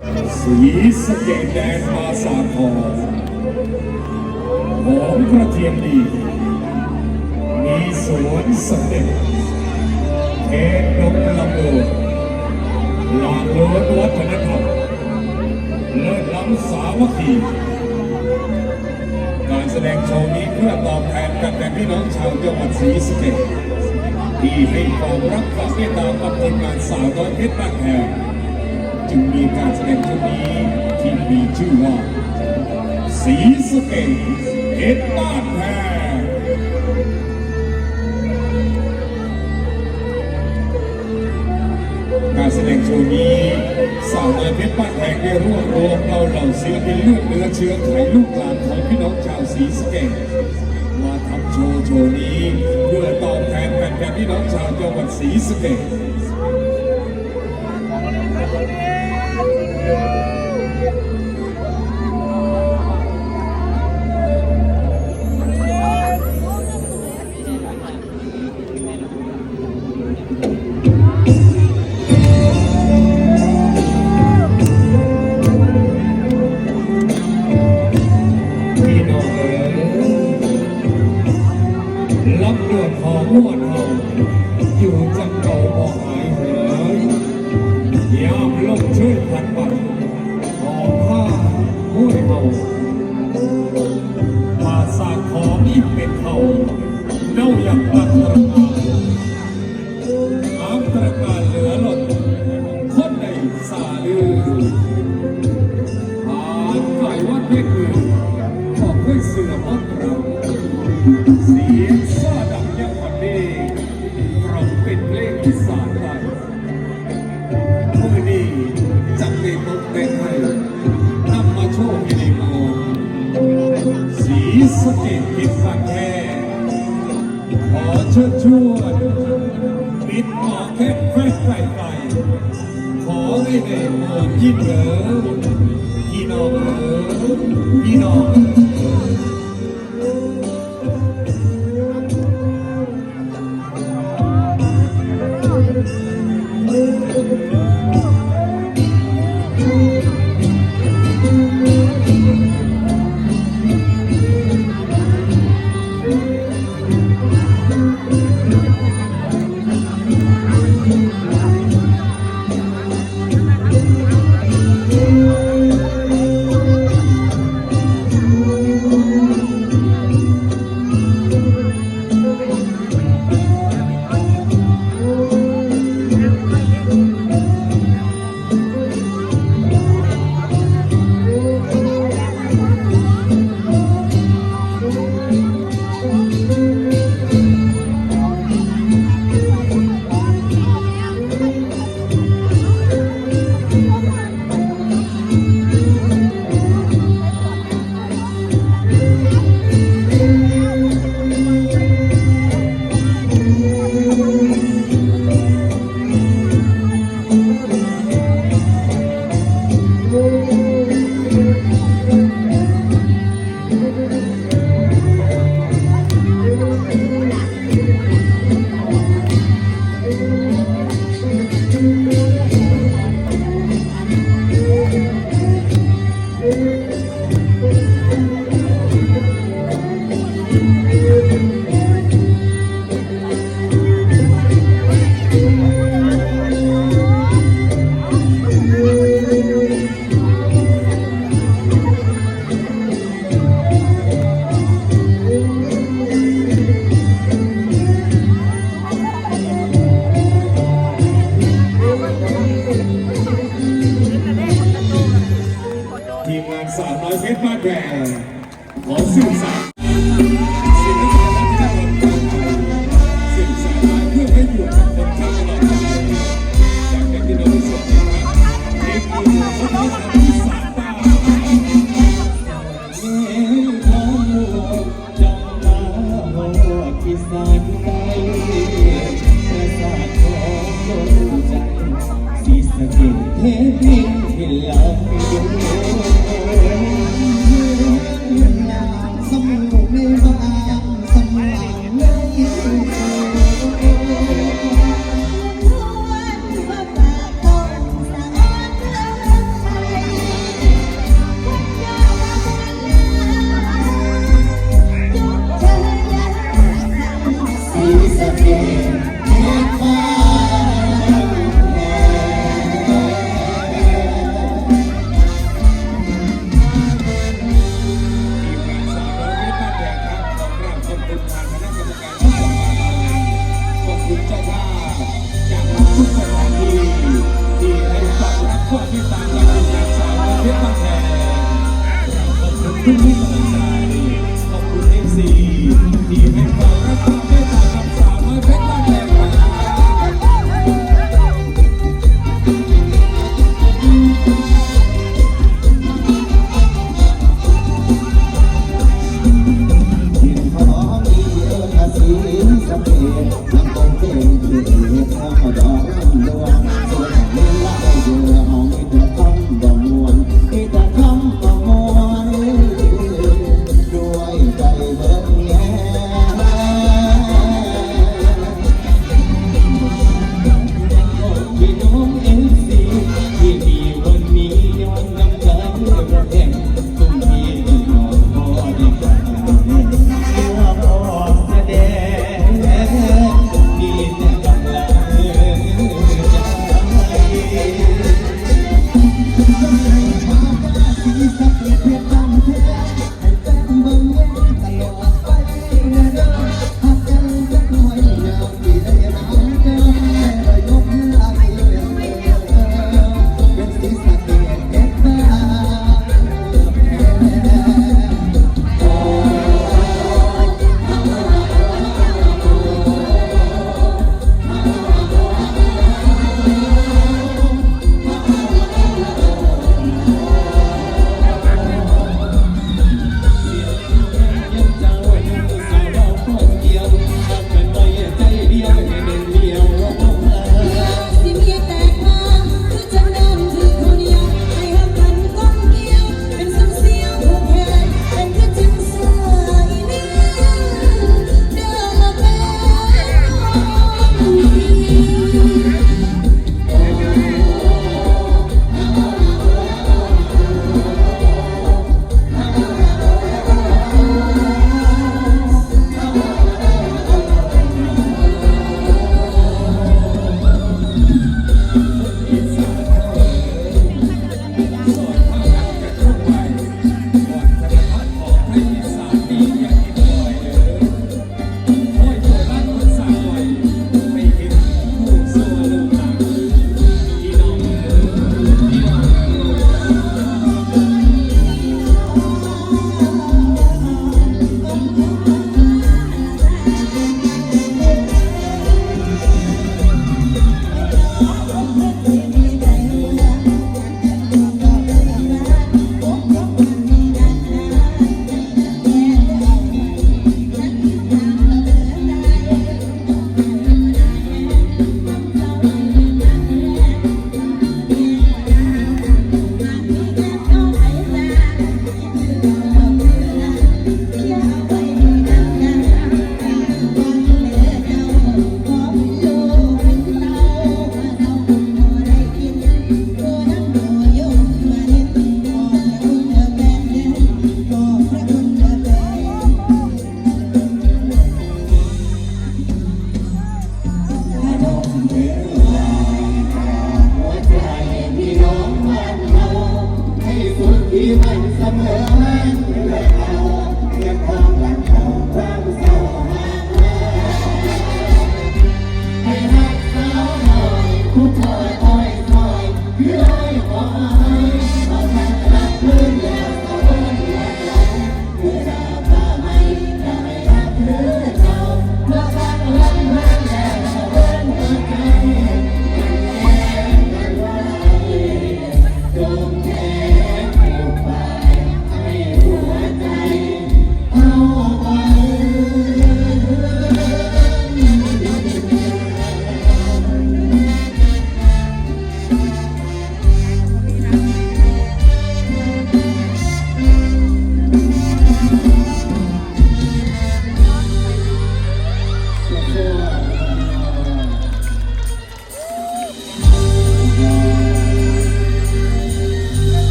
สีสเกดแดนมาสาทองหอมกระเทียมดี มีสวนสำเร็จเขตดงลำโดหลากเลิศวัฒนธรรมเลิศล้ำสามัคคีการแสดงโชว์นี้เพื่อตอบแทนกันแก่พี่น้องชาวจังหวัดศรีสะเกษที่ให้ความรักความเมตตากับผลงานสาวน้อยเพชรบ้านแพง จึงมีการแสดงชุดนี้ที่มีชื่อว่าสีสเกตเอ็ดบ้านแพร รับเดือดขอมวดเราอยู่จังเก่าบ่หายเหยยามลมช่วยพัดไปหอมผ้าห้วยเฮา สีสะเกตผิดพังเวขอเชิญชวนมิตรหมอแค่แฟนไกลไกลขอให้ได้โปรดยิ่งเหลือพี่น้องเอ๋ยพี่น้อง เทพินที่ คุณ